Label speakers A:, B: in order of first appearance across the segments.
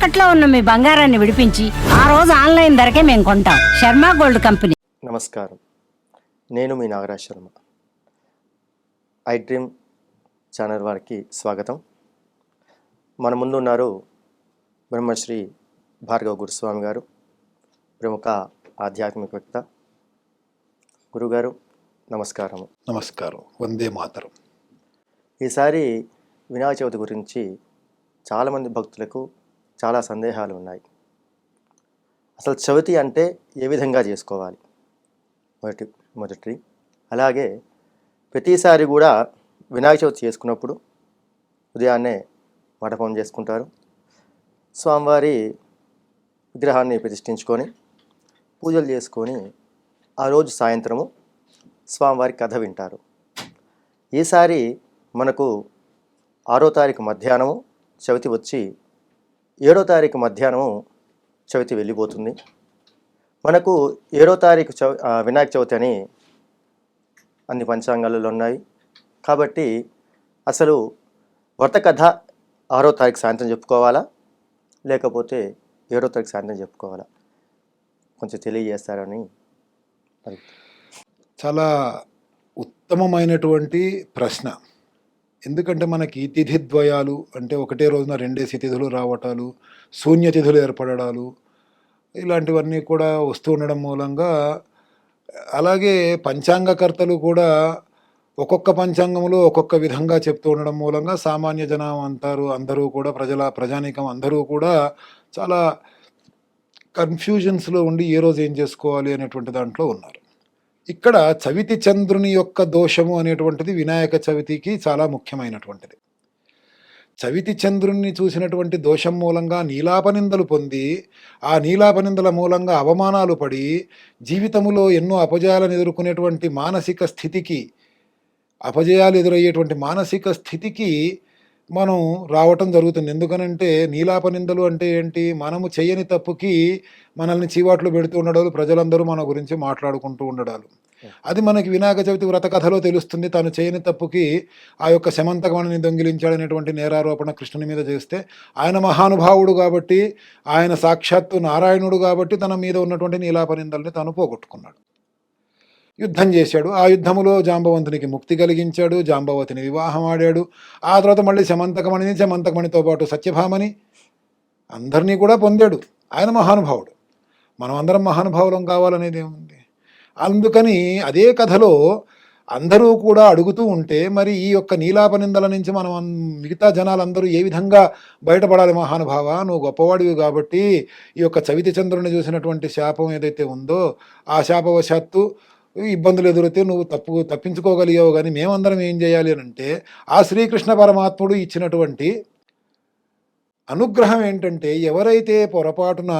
A: తాకట్లో ఉన్న మీ బంగారాన్ని విడిపించి ఆ రోజు ఆన్లైన్ ధరకే మేము కొంటాం. Sharma gold company.
B: నమస్కారం. నేను మీ Nagaraj Sharma. I dream channel వారికి స్వాగతం. మన ముందు ఉన్నారు బ్రహ్మశ్రీ భార్గవ గురుస్వామి గారు ప్రముఖ ఆధ్యాత్మికవేత్త. గురుగారు నమస్కారము.
C: నమస్కారం. వందే మాతరం.
B: ఈసారి వినాయక చవితి గురించి చాలామంది భక్తులకు చాలా సందేహాలు ఉన్నాయి అసలు చవితి అంటే ఏ విధంగా చేసుకోవాలి? మొదటి మొదటి. అలాగే ప్రతిసారి కూడా వినాయక చవితి చేసుకున్నప్పుడు ఉదయాన్నే మండపం చేసుకుంటారు. స్వామివారి విగ్రహాన్ని ప్రతిష్ఠించుకొని పూజలు చేసుకొని ఆ రోజు సాయంత్రము స్వామివారి కథ వింటారు. ఈసారి మనకు ఆరో తారీఖు మధ్యాహ్నము చవితి వచ్చి ఏడో తారీఖు మధ్యాహ్నం చవితి వెళ్ళిపోతుంది. మనకు ఏడో తారీఖు చవి వినాయక చవితి అని అన్ని పంచాంగాలలో ఉన్నాయి. కాబట్టి అసలు వ్రత కథ ఆరో తారీఖు సాయంత్రం చెప్పుకోవాలా? లేకపోతే ఏడో తారీఖు సాయంత్రం చెప్పుకోవాలా? కొంచెం తెలియజేస్తారని
C: చాలా ఉత్తమమైనటువంటి ప్రశ్న. ఎందుకంటే మనకి తిథిద్వయాలు అంటే ఒకటే రోజున రెండేసి తిథులు రావటాలు శూన్య తిథులు ఏర్పడడాలు ఇలాంటివన్నీ కూడా వస్తూ ఉండడం మూలంగా అలాగే పంచాంగకర్తలు కూడా ఒక్కొక్క పంచాంగంలో ఒక్కొక్క విధంగా చెప్తూ ఉండడం మూలంగా సామాన్య జనం అంటారు అందరూ కూడా ప్రజల ప్రజానీకం అందరూ కూడా చాలా కన్ఫ్యూజన్స్లో ఉండి ఏ రోజు ఏం చేసుకోవాలి అనేటువంటి దాంట్లో ఉన్నారు. ఇక్కడ చవితి చంద్రుని యొక్క దోషము అనేటువంటిది వినాయక చవితికి చాలా ముఖ్యమైనటువంటిది. చవితి చంద్రుణ్ణి చూసినటువంటి దోషం మూలంగా నీలాపనిందలు పొంది ఆ నీలాపనిందల మూలంగా అవమానాలు పడి జీవితములో ఎన్నో అపజయాలను ఎదుర్కొనేటువంటి మానసిక స్థితికి అపజయాలు ఎదురయ్యేటువంటి మానసిక స్థితికి మనం రావటం జరుగుతుంది. ఎందుకనంటే నీలాపనిందలు అంటే ఏంటి? మనము చేయని తప్పుకి మనల్ని చీవాట్లు పెడుతూ ఉండడాలు ప్రజలందరూ మన గురించి మాట్లాడుకుంటూ ఉండడాలు. అది మనకి వినాయక చవితి వ్రత కథలో తెలుస్తుంది. తాను చేయని తప్పుకి ఆ యొక్క శమంతకమణిని దొంగిలించాడనేటువంటి నేరారోపణ కృష్ణుని మీద చేస్తే ఆయన మహానుభావుడు కాబట్టి ఆయన సాక్షాత్తు నారాయణుడు కాబట్టి తన మీద ఉన్నటువంటి నీలాపనిందల్ని తాను పోగొట్టుకున్నాడు. యుద్ధం చేశాడు. ఆ యుద్ధములో జాంబవంతునికి ముక్తి కలిగించాడు. జాంబవతిని వివాహం ఆడాడు. ఆ తర్వాత మళ్ళీ శమంతకమణిని శమంతకమణితో పాటు సత్యభామని అందరినీ కూడా పొందాడు. ఆయన మహానుభావుడు. మనం అందరం మహానుభావులం కావాలనేది ఏముంది? అందుకని అదే కథలో అందరూ కూడా అడుగుతూ ఉంటే మరి ఈ యొక్క నీలాప నిందల నుంచి మనం మిగతా జనాలందరూ ఏ విధంగా బయటపడాలి మహానుభావ? నువ్వు గొప్పవాడివి కాబట్టి ఈ యొక్క చవితి చంద్రుని చూసినటువంటి శాపం ఏదైతే ఉందో ఆ శాపవశాత్తు ఇబ్బందులు ఎదురైతే నువ్వు తప్పు తప్పించుకోగలిగావు కానీ మేమందరం ఏం చేయాలి అని అంటే ఆ శ్రీకృష్ణ పరమాత్ముడు ఇచ్చినటువంటి అనుగ్రహం ఏంటంటే ఎవరైతే పొరపాటున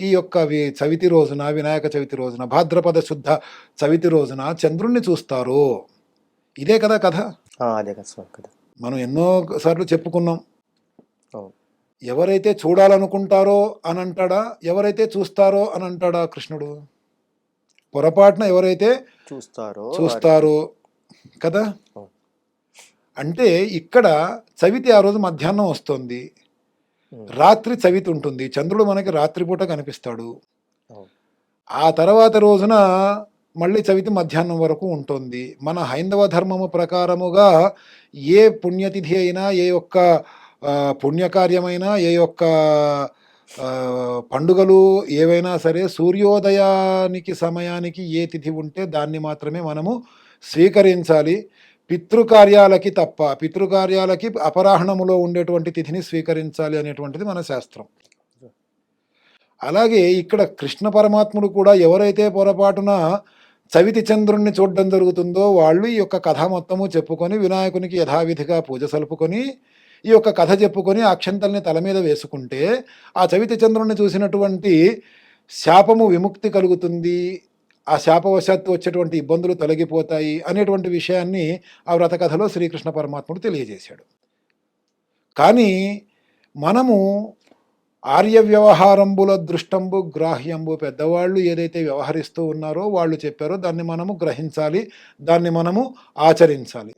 C: ఈ యొక్క చవితి రోజున వినాయక చవితి రోజున భాద్రపద శుద్ధ చవితి రోజున చంద్రుణ్ణి చూస్తారో ఇదే కదా కథ?
B: అదే కదా
C: మనం ఎన్నో సార్లు చెప్పుకున్నాం. ఎవరైతే చూడాలనుకుంటారో అని అంటాడా? ఎవరైతే చూస్తారో అని అంటాడా కృష్ణుడు? పొరపాటున ఎవరైతే
B: చూస్తారో
C: చూస్తారో కదా. అంటే ఇక్కడ చవితి ఆ రోజు మధ్యాహ్నం వస్తుంది. రాత్రి చవితి ఉంటుంది. చంద్రుడు మనకి రాత్రిపూట కనిపిస్తాడు. ఆ తర్వాత రోజున మళ్ళీ చవితి మధ్యాహ్నం వరకు ఉంటుంది. మన హైందవ ధర్మము ప్రకారముగా ఏ పుణ్యతిథి అయినా ఏ యొక్క పుణ్యకార్యమైనా ఏ యొక్క పండుగలు ఏవైనా సరే సూర్యోదయానికి సమయానికి ఏ తిథి ఉంటే దాన్ని మాత్రమే మనము స్వీకరించాలి. పితృకార్యాలకి తప్ప పితృకార్యాలకి అపరాహణములో ఉండేటువంటి తిథిని స్వీకరించాలి అనేటువంటిది మన శాస్త్రం. అలాగే ఇక్కడ కృష్ణ పరమాత్ముడు కూడా ఎవరైతే పొరపాటున చవితి చంద్రుణ్ణి చూడడం జరుగుతుందో వాళ్ళు ఈ యొక్క కథ మొత్తము చెప్పుకొని వినాయకునికి యథావిధిగా పూజ సలుపుకొని ఈ యొక్క కథ చెప్పుకొని అక్షంతల్ని తల మీద వేసుకుంటే ఆ చవితి చంద్రుణ్ణి చూసినటువంటి శాపము విముక్తి కలుగుతుంది. ఆ శాపవశాత్తు వచ్చేటువంటి ఇబ్బందులు తొలగిపోతాయి అనేటువంటి విషయాన్ని ఆ వ్రత కథలో శ్రీకృష్ణ పరమాత్ముడు తెలియజేశాడు. కానీ మనము ఆర్య వ్యవహారంబుల దృష్టంబు గ్రాహ్యంబు పెద్దవాళ్ళు ఏదైతే వ్యవహరిస్తూ ఉన్నారో వాళ్ళు చెప్పారో దాన్ని మనము గ్రహించాలి దాన్ని మనము ఆచరించాలి.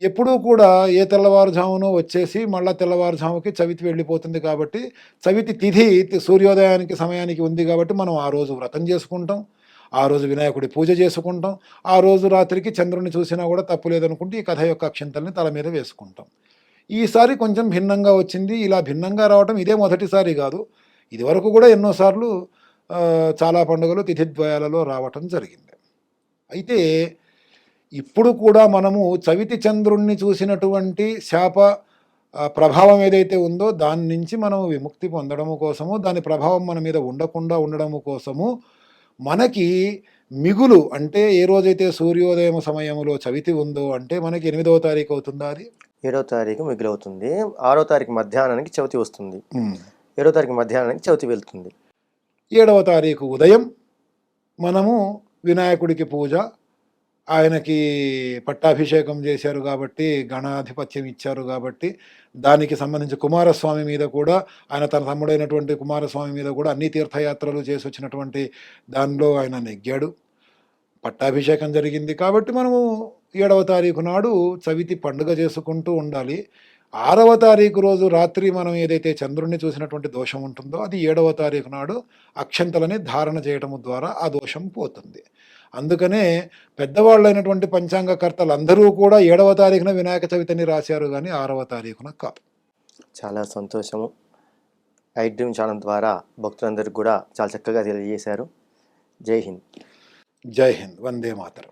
C: ఎప్పుడూ కూడా ఏ తెల్లవారుజామునో వచ్చేసి మళ్ళా తెల్లవారుజాముకి చవితి వెళ్ళిపోతుంది కాబట్టి చవితి తిథి సూర్యోదయానికి సమయానికి ఉంది కాబట్టి మనం ఆ రోజు వ్రతం చేసుకుంటాం. ఆ రోజు వినాయకుడి పూజ చేసుకుంటాం. ఆ రోజు రాత్రికి చంద్రుని చూసినా కూడా తప్పు లేదనుకుంటే ఈ కథ యొక్క అక్షంతల్ని తల మీద వేసుకుంటాం. ఈసారి కొంచెం భిన్నంగా వచ్చింది. ఇలా భిన్నంగా రావటం ఇదే మొదటిసారి కాదు. ఇదివరకు కూడా ఎన్నోసార్లు చాలా పండుగలు తిథిద్వయాలలో రావటం జరిగింది. అయితే ఇప్పుడు కూడా మనము చవితి చంద్రుణ్ణి చూసినటువంటి శాప ప్రభావం ఏదైతే ఉందో దాని నుంచి మనం విముక్తి పొందడము కోసము దాని ప్రభావం మన మీద ఉండకుండా ఉండడము కోసము మనకి మిగులు అంటే ఏ రోజైతే సూర్యోదయం సమయంలో చవితి ఉందో అంటే మనకి ఎనిమిదవ తారీఖు అవుతుందా అది?
B: ఏడో తారీఖు మిగిలవుతుంది. ఆరో తారీఖు మధ్యాహ్నానికి చవితి వస్తుంది. ఏడో తారీఖు మధ్యాహ్నానికి చవితి వెళ్తుంది.
C: ఏడవ తారీఖు ఉదయం మనము వినాయకుడికి పూజ ఆయనకి పట్టాభిషేకం చేశారు కాబట్టి గణాధిపత్యం ఇచ్చారు కాబట్టి దానికి సంబంధించి కుమారస్వామి మీద కూడా ఆయన తన తమ్ముడైనటువంటి కుమారస్వామి మీద కూడా అన్ని తీర్థయాత్రలు చేసి వచ్చినటువంటి దానిలో ఆయన నెగ్గాడు. పట్టాభిషేకం జరిగింది కాబట్టి మనము ఏడవ తారీఖు నాడు చవితి పండుగ చేసుకుంటూ ఉండాలి. ఆరవ తారీఖు రోజు రాత్రి మనం ఏదైతే చంద్రుణ్ణి చూసినటువంటి దోషం ఉంటుందో అది ఏడవ తారీఖు నాడు అక్షంతలని ధారణ చేయటము ద్వారా ఆ దోషం పోతుంది. అందుకనే పెద్దవాళ్ళైనటువంటి పంచాంగకర్తలు అందరూ కూడా ఏడవ తారీఖున వినాయక చవితిని రాశారు కానీ ఆరవ తారీఖున కాదు.
B: చాలా సంతోషము. ఐడ్రీమ్ ఛానల్ ద్వారా భక్తులందరికీ కూడా చాలా చక్కగా తెలియజేశారు. జై హింద్.
C: జై హింద్. వందే మాతరం.